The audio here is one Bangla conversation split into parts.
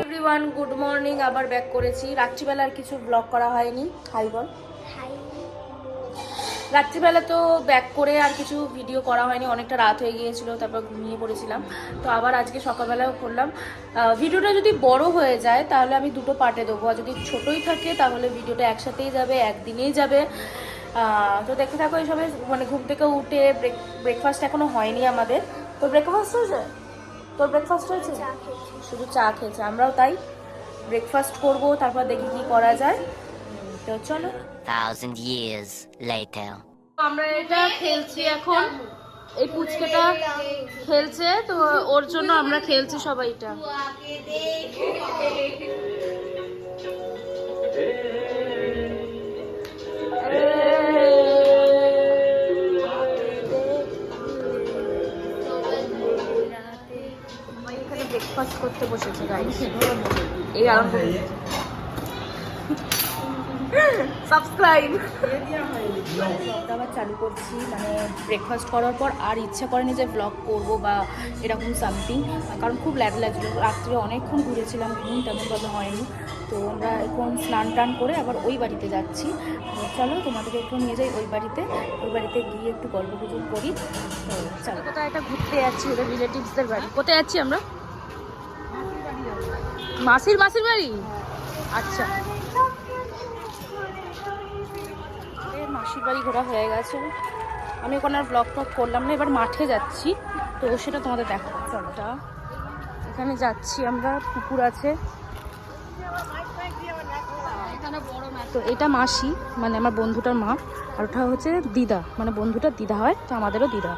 এভরিওয়ান গুড মর্নিং আবার ব্যাক করেছি। রাত্রিবেলা আর কিছু ব্লগ করা হয়নি। হাই বল। রাত্রিবেলা তো ব্যাক করে আর কিছু ভিডিও করা হয়নি। অনেকটা রাত হয়ে গিয়েছিল তারপর ঘুমিয়ে পড়েছিলাম। তো আবার আজকে সকালবেলাও করলাম। ভিডিওটা যদি বড় হয়ে যায় তাহলে আমি দুটো পার্টে দেবো। আর যদি ছোটোই থাকে তাহলে ভিডিওটা একসাথেই যাবে একদিনেই যাবে। তো দেখতে থাকো এইসবে মানে ঘুম থেকে উঠে ব্রেক ব্রেকফাস্ট এখনও হয়নি আমাদের। তো ব্রেকফাস্ট হয়েছে? তোর ব্রেকফাস্ট হয়েছে? শুধু চা খেয়েছে আমরাও তাই। ব্রেকফাস্ট করব তারপর দেখি কি করা যায়। তো চলো। Thousand years later. আমরা এটা খেলছি এখন। এই পুচকেটা খেলছে তো ওর জন্য আমরা খেলছি সবাই এটা বসেছে গাইস এই আরম্ভ সাবস্ক্রাইব আবার চালু করছি মানে ব্রেকফাস্ট করার পর আর ইচ্ছা করেনি যে ব্লগ করব বা এরকম সামথিং কারণ খুব ল্যাদ লাগছিল। রাত্রে অনেকক্ষণ ঘুরেছিলাম ঘুম তেমনভাবে হয়নি। তো আমরা এখন স্নান টান করে আবার ওই বাড়িতে যাচ্ছি। চলো তোমাদেরকে একটু নিয়ে যাই ওই বাড়িতে। ওই বাড়িতে গিয়ে একটু গল্প গুজব করি। তো চলো। কোথায় একটা ঘুরতে যাচ্ছি ওদের রিলেটিভসদের বাড়ি। কোথায় যাচ্ছি আমরা? মাসির মাসির বাড়ি? আচ্ছা। মাসির বাড়ি ঘোরা হয়ে গেছে। আমি ওখানে আর ব্লগ টক করলাম না এবার মাঠে যাচ্ছি। তো সেটা তোমাদের দেখাবো চলটা এখানে যাচ্ছি আমরা পুকুর আছে। তো এটা মাসি মানে আমার বন্ধুটার মা আর ওটা হচ্ছে দিদা। মানে বন্ধুটার দিদা হয় তো আমাদেরও দিদা।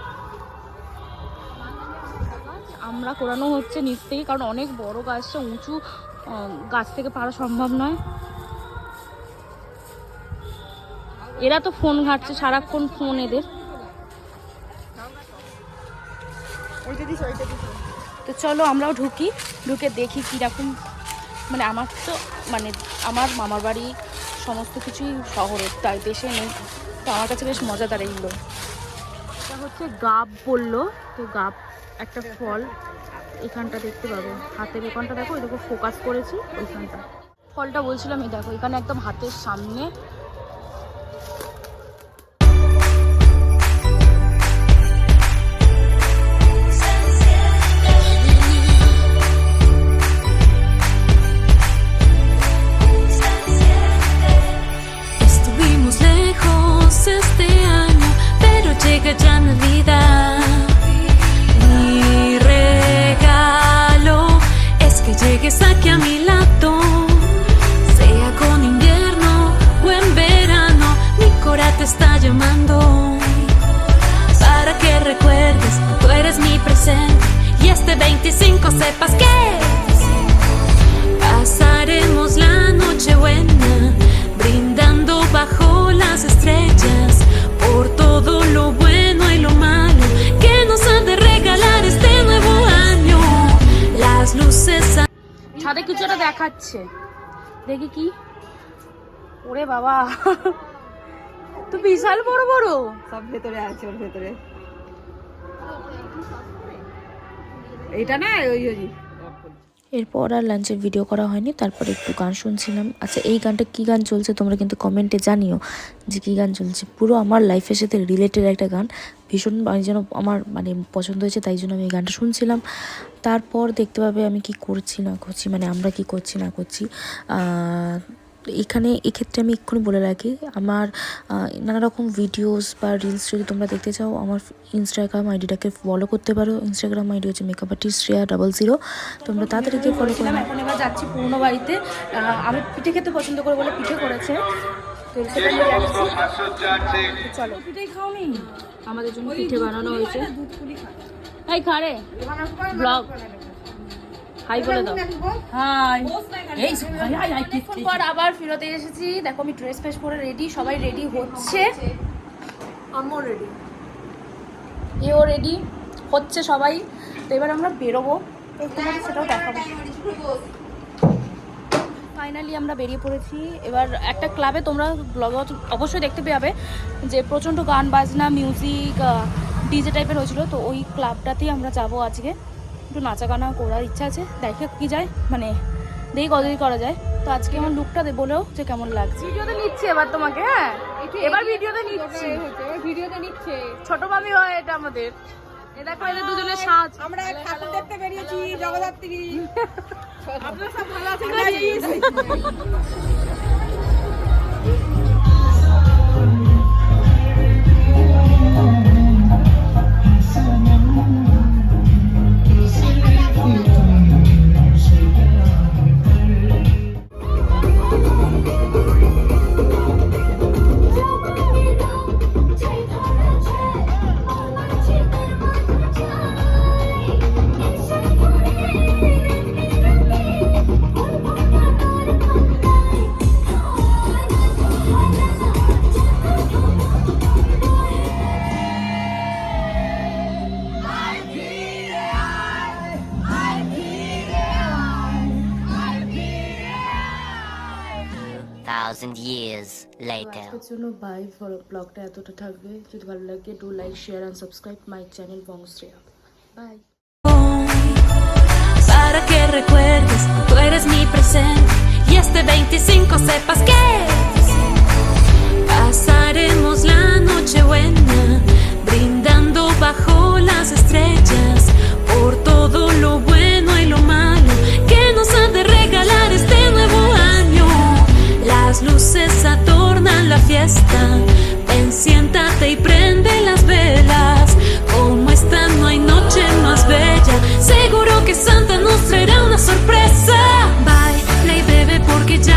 আমরা কোরানো হচ্ছে নিচ থেকে কারণ অনেক বড় গাছটা উঁচু গাছ থেকে পারা সম্ভব নয়। এরা তো ফোন ঘাটছে সারাক্ষণ ফোন এদের। তো চলো আমরাও ঢুকি ঢুকে দেখি কীরকম মানে আমার তো মানে আমার মামার বাড়ি সমস্ত কিছুই শহরের তাই দেশে নেই। তো আমার কাছে বেশ মজাদার এইগুলো। এটা হচ্ছে গাব বলল তো গাব একটা ফল এখানটা দেখতে পাবো। হাতের এখানটা দেখো এরকম ফোকাস করেছি ওইখানটা। ফলটা বলছিলাম, এই দেখো, এখানে একদম হাতের সামনে ছাদে কিছু একটা দেখাচ্ছে। দেখি কি? ওরে বাবা। তো বিশাল বড় বড়। সব ভেতরে আছে ওর ভেতরে। এটা না ওই ওই এরপর আর লাঞ্চের ভিডিও করা হয়নি, তারপর একটু গান শুনছিলাম। আচ্ছা এই গানটা কী গান চলছে তোমরা কিন্তু কমেন্টে জানিও যে কী গান চলছে। পুরো আমার লাইফের সাথে রিলেটেড একটা গান। ভীষণ মানে যেন আমার মানে পছন্দ হয়েছে, তাই জন্য আমি এই গানটা শুনছিলাম। তারপর দেখতে পাবে আমি কি করছি না করছি মানে আমরা কি করছি না করছি। এখানে এক্ষেত্রে আমি এক্ষুনি বলে রাখি আমার নানা রকম ভিডিওস বা রিলস যদি তোমরা দেখতে চাও আমার ইনস্টাগ্রাম আইডিটাকে ফলো করতে পারো। ইনস্টাগ্রাম আইডি হচ্ছে makeup artist Shreya double zero তোমরা তাড়াতাড়ি গিয়ে ফলো করে বলেছিলাম নাও। এখন এবার যাচ্ছি পুরনো বাড়িতে। আমি পিঠে খেতে পছন্দ করে বলে পিঠে করেছে। চলো। খাওনি? আমাদের জন্য পিঠে বানানো হয়েছে। এই খারে ব্লগ। হাই বলে দাও। হাই। এই অনেকক্ষণ পর আবার ফিরতে এসেছি। দেখো, আমি ড্রেস ফ্রেস পরে রেডি সবাই রেডি হচ্ছে। আমিও রেডি এও রেডি হচ্ছে সবাই। তো এবার আমরা বেরোবো। সেটাও দেখাবো। ফাইনালি আমরা বেরিয়ে পড়েছি। এবার একটা ক্লাবে তোমরা ব্লগ অবশ্যই দেখতে পাবে যে প্রচণ্ড গান, বাজনা মিউজিক ডিজে টাইপের হয়েছিল। তো ওই ক্লাবটাতেই আমরা যাব আজকে। একটু নাচা গানা করার ইচ্ছা আছে দেখে কি যায় মানে দেখি কতদিন করা যায়। তো আজকে আমার লুকটা দে বলেও যে কেমন লাগছে। ভিডিওতে নিচ্ছি এবার তোমাকে হ্যাঁ? এবার ভিডিওতে নিচ্ছি। ভিডিওতে নিচ্ছে। ছোট মামি হয় এটা আমাদের। এ দেখো দুজনের সাজ। আমরা ঠাকুর দেখতে বেরিয়েছি জগদ্ধাত্রী। আপনারা সব ভালো আছেন Thousand years later. আজকের জন্য বাই ব্লগটা এতটা থাকবে যদি ভালো লাগে do like share and subscribe my channel বংশ্রেয়া bye Para que recuerdes, tú eres mi presente. Y este 25 sepas que adornan la fiesta. ensiéntate y prende las velas.